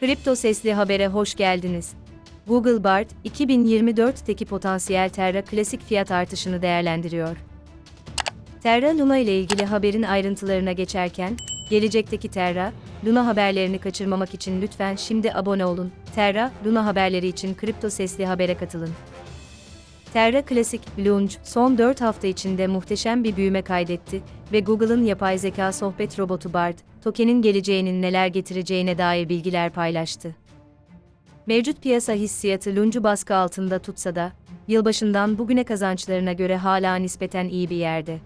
Kripto Sesli Haber'e hoş geldiniz. Google Bard, 2024'teki potansiyel Terra klasik fiyat artışını değerlendiriyor. Terra Luna ile ilgili haberin ayrıntılarına geçerken, gelecekteki Terra, Luna haberlerini kaçırmamak için lütfen şimdi abone olun. Terra, Luna haberleri için Kripto Sesli Haber'e katılın. Terra Classic Launch son 4 hafta içinde muhteşem bir büyüme kaydetti ve Google'ın yapay zeka sohbet robotu Bard, tokenin geleceğinin neler getireceğine dair bilgiler paylaştı. Mevcut piyasa hissiyatı Launch'u baskı altında tutsa da, yılbaşından bugüne kazançlarına göre hala nispeten iyi bir yerde.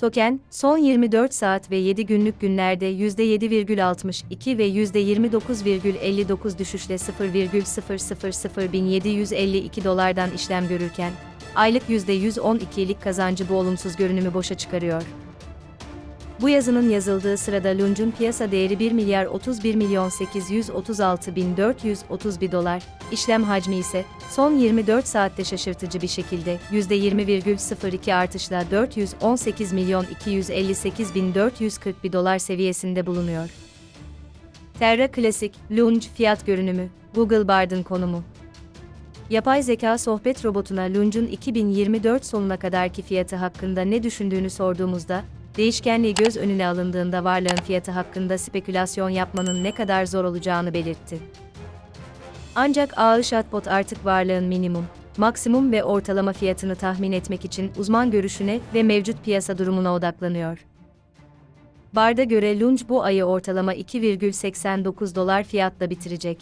Token, son 24 saat ve 7 günlük günlerde %7,62 ve %29,59 düşüşle 0,0001752 dolardan işlem görürken, aylık %112'lik kazancı bu olumsuz görünümü boşa çıkarıyor. Bu yazının yazıldığı sırada Lunch'un piyasa değeri 1 milyar 31 milyon 836 bin 431 dolar, işlem hacmi ise son 24 saatte şaşırtıcı bir şekilde %20,02 artışla 418 milyon 258 bin 441 dolar seviyesinde bulunuyor. Terra Classic, Lunch fiyat görünümü, Google Bard'ın konumu. Yapay zeka sohbet robotuna Lunch'un 2024 sonuna kadarki fiyatı hakkında ne düşündüğünü sorduğumuzda, değişkenliği göz önüne alındığında varlığın fiyatı hakkında spekülasyon yapmanın ne kadar zor olacağını belirtti. Ancak ağır chatbot artık varlığın minimum, maksimum ve ortalama fiyatını tahmin etmek için uzman görüşüne ve mevcut piyasa durumuna odaklanıyor. Bard'a göre Lunch bu ayı ortalama 2,89 dolar fiyatla bitirecek.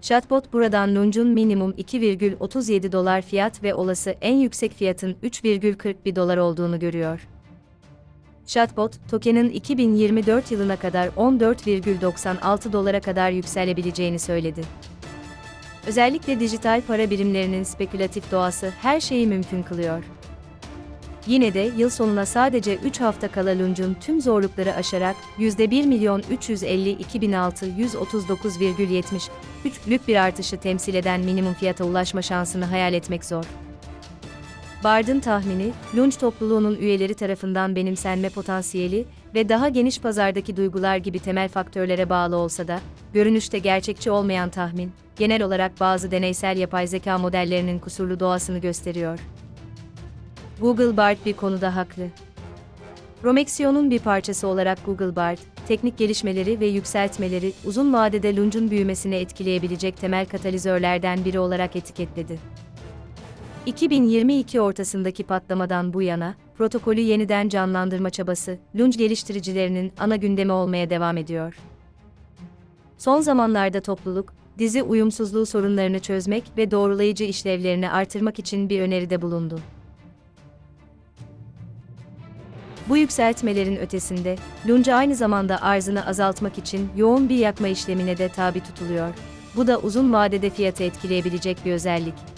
Chatbot buradan Lunch'un minimum 2,37 dolar fiyat ve olası en yüksek fiyatın 3,41 dolar olduğunu görüyor. Chatbot, tokenin 2024 yılına kadar 14,96 dolara kadar yükselebileceğini söyledi. Özellikle dijital para birimlerinin spekülatif doğası her şeyi mümkün kılıyor. Yine de yıl sonuna sadece 3 hafta kala Lunch'un tüm zorlukları aşarak %1 milyon 352 bin 639,73'lük bir artışı temsil eden minimum fiyata ulaşma şansını hayal etmek zor. Bard'ın tahmini, Lunch topluluğunun üyeleri tarafından benimsenme potansiyeli ve daha geniş pazardaki duygular gibi temel faktörlere bağlı olsa da, görünüşte gerçekçi olmayan tahmin, genel olarak bazı deneysel yapay zeka modellerinin kusurlu doğasını gösteriyor. Google Bard bir konuda haklı. Romexion'un bir parçası olarak Google Bard, teknik gelişmeleri ve yükseltmeleri uzun vadede Lunch'un büyümesini etkileyebilecek temel katalizörlerden biri olarak etiketledi. 2022 ortasındaki patlamadan bu yana, protokolü yeniden canlandırma çabası, Lunch geliştiricilerinin ana gündemi olmaya devam ediyor. Son zamanlarda topluluk, dizi uyumsuzluğu sorunlarını çözmek ve doğrulayıcı işlevlerini artırmak için bir öneride bulundu. Bu yükseltmelerin ötesinde, Lunge aynı zamanda arzını azaltmak için yoğun bir yakma işlemine de tabi tutuluyor. Bu da uzun vadede fiyatı etkileyebilecek bir özellik.